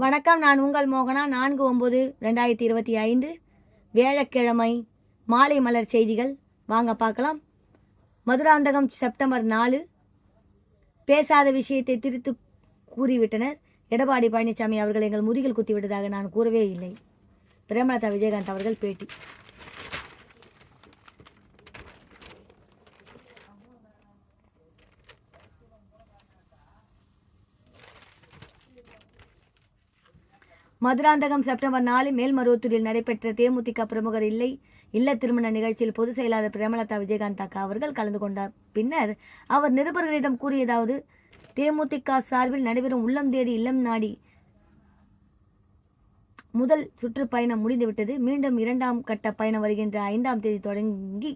வணக்கம் நான் உங்கள் மோகனா. நான்கு ஒம்பது ரெண்டாயிரத்தி இருபத்தி ஐந்து வியாழக்கிழமை மாலை மலர் செய்திகள். வாங்க பார்க்கலாம். மதுராந்தகம் செப்டம்பர் நாலு. பேசாத விஷயத்தை திருத்து கூறிவிட்டனர். எடப்பாடி பழனிசாமி அவர்கள் எங்கள் முதுகில் குத்திவிட்டதாக நான் கூறவே இல்லை. பிரேமலதா விஜயகாந்த் அவர்கள் பேட்டி. மதுராந்தகம் செப்டம்பர் நாலு மேல்மருவத்தூரில் நடைபெற்ற தேமுதிக பிரமுகர் இல்லை இல்ல திருமண நிகழ்ச்சியில் பொதுச் செயலாளர் பிரேமலதா விஜயகாந்த் அக்கா அவர்கள் கலந்து கொண்டார். பின்னர் அவர் நிருபர்களிடம் கூறியதாவது தேமுதிக சார்பில் நடைபெறும் உள்ளம் தேடி இல்லம் நாடி முதல் சுற்றுப்பயணம் முடிந்துவிட்டது. மீண்டும் இரண்டாம் கட்ட பயணம் வருகின்ற ஐந்தாம் தேதி தொடங்கி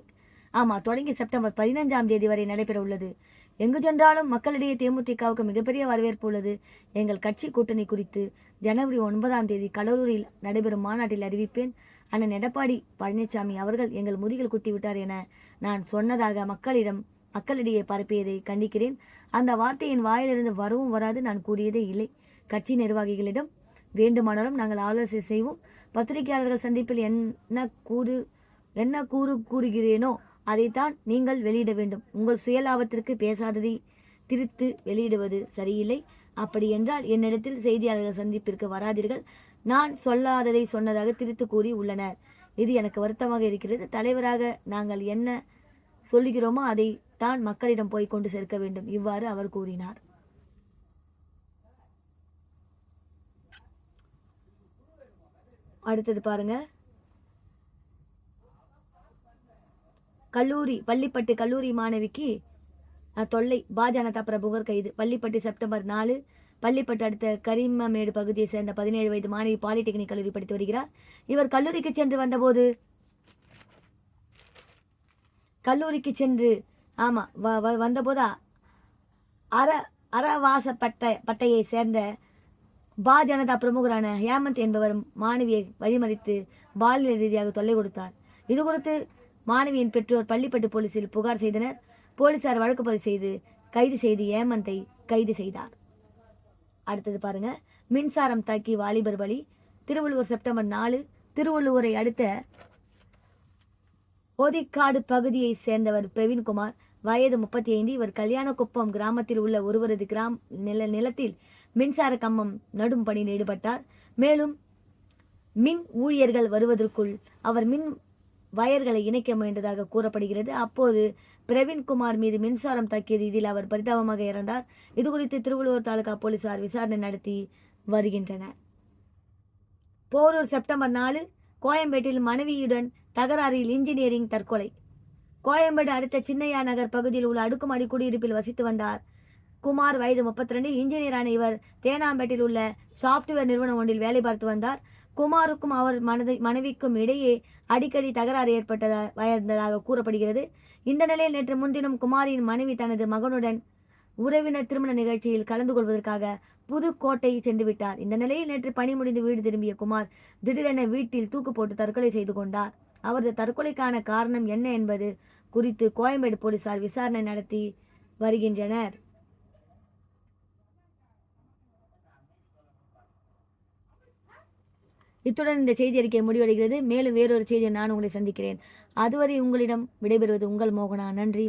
ஆமா தொடங்கி செப்டம்பர் பதினைஞ்சாம் தேதி வரை நடைபெற உள்ளது எங்கு சென்றாலும் மக்களிடையே தேமுதிகவுக்கு மிகப்பெரிய வரவேற்பு உள்ளது. எங்கள் கட்சி கூட்டணி குறித்து ஜனவரி ஒன்பதாம் தேதி கடலூரில் நடைபெறும் மாநாட்டில் அறிவிப்பேன். அண்ணன் எடப்பாடி பழனிசாமி அவர்கள் எங்கள் முதுகில் குத்திவிட்டார் என நான் சொன்னதாக மக்களிடம் மக்களிடையே பரப்பியதை கண்டிக்கிறேன். அந்த வார்த்தையின் வாயிலிருந்து வரவும் வராது நான் கூறியதே இல்லை. கட்சி நிர்வாகிகளிடம் வேண்டுமானாலும் நாங்கள் ஆலோசனை செய்வோம். பத்திரிகையாளர்கள் சந்திப்பில் என்ன கூறு என்ன கூறு கூறுகிறேனோ அதைத்தான் நீங்கள் வெளியிட வேண்டும். உங்கள் சுயலாபத்திற்கு பேசாததை திரித்து வெளியிடுவது சரியில்லை. அப்படி என்றால் என்னிடத்தில் செய்தியாளர்கள் சந்திப்பிற்கு வராதீர்கள். நான் சொல்லாததை சொன்னதாக திரித்து கூறி உள்ளனர். இது எனக்கு வருத்தமாக இருக்கிறது. தலைவராக நாங்கள் என்ன சொல்லுகிறோமோ அதை தான் மக்களிடம் போய் கொண்டு சேர்க்க வேண்டும். இவ்வாறு அவர் கூறினார். அடுத்தது பாருங்கள் கல்லூரி பள்ளிப்பட்டு கல்லூரி மாணவிக்கு தொல்லை. பா. ஜனதா பிரபுகர் கைது. பள்ளிப்பட்டு செப்டம்பர் நாலு. பள்ளிப்பட்டு அடுத்த கரிமமேடு பகுதியை சேர்ந்த பதினேழு வயது மாணவி பாலிடெக்னிக் கல்லூரி படித்து வருகிறார். இவர் கல்லூரிக்கு சென்று வந்தபோது கல்லூரிக்கு சென்று ஆமா வ- வ- வந்தபோது அற அறவாச பட்டை பட்டையை சேர்ந்த பா. ஜனதா பிரமுகரான ஹேமந்த் என்பவர் மாணவியை வழிமறித்து பாலியல் ரீதியாக தொல்லை கொடுத்தார். இது குறித்து மாணவியின் பெற்றோர் பள்ளிப்பட்டு போலீசில் புகார் செய்தனர். போலீசார் வழக்கு பதிவு செய்து கைது செய்து ஏமந்தை கைது செய்தார். அடுத்தது பாருங்க. மின்சாரம் தாக்கி வாலிபர் பலி. திருவள்ளுவர் செப்டம்பர் நாலு. திருவள்ளுவரை அடுத்த ஒதிக்காடு பகுதியை சேர்ந்தவர் பிரவீன்குமார். வயது முப்பத்தி ஐந்து இவர் கல்யாணக்குப்பம் கிராமத்தில் உள்ள ஒருவரது கிராம் நில நிலத்தில் மின்சார கம்பம் நடும் பணியில் ஈடுபட்டார். மேலும் மின் ஊழியர்கள் வருவதற்குள் அவர் மின் வயர்களை இணைக்க முயன்றதாக கூறப்படுகிறது. அப்போது பிரவீன்குமார் மீது மின்சாரம் தாக்கிய ரீதியில் அவர் பரிதாபமாக இறந்தார். இதுகுறித்து திருவள்ளுவர் தாலுகா போலீசார் விசாரணை நடத்தி வருகின்றனர். போரூர் செப்டம்பர் நாலு கோயம்பேட்டில் மனைவியுடன் தகராறில் இன்ஜினியரிங் தற்கொலை. கோயம்பேடு அடுத்த சின்னையா நகர் பகுதியில் உள்ள அடுக்குமாடி குடியிருப்பில் வசித்து வந்தார் குமார். வயது முப்பத்தி ரெண்டு இன்ஜினியரான இவர் தேனாம்பேட்டில் உள்ள சாஃப்ட்வேர் நிறுவனம் ஒன்றில் வேலை பார்த்து வந்தார். குமாருக்கும் அவர் மனதை மனைவிக்கும் இடையே அடிக்கடி தகராறு ஏற்பட்டதாக வந்ததாக கூறப்படுகிறது. இந்த நிலையில் நேற்று முன்தினம் குமாரின் மனைவி தனது மகனுடன் உறவினர் திருமண நிகழ்ச்சியில் கலந்து கொள்வதற்காக புதுக்கோட்டை சென்று விட்டார். இந்த நிலையில் நேற்று பணி முடிந்து வீடு திரும்பிய குமார் திடீரென வீட்டில் தூக்கு போட்டு தற்கொலை செய்து கொண்டார். அவரது தற்கொலைக்கான காரணம் என்ன என்பது குறித்து கோயம்பேடு போலீசார் விசாரணை நடத்தி வருகின்றனர். இத்துடன் இந்த செய்தி அறிக்கை முடிவடைகிறது. மேலும் வேறொரு செய்தியை நான் உங்களை சந்திக்கிறேன். அதுவரை உங்களிடம் விடைபெறுவது உங்கள் மோகனா. நன்றி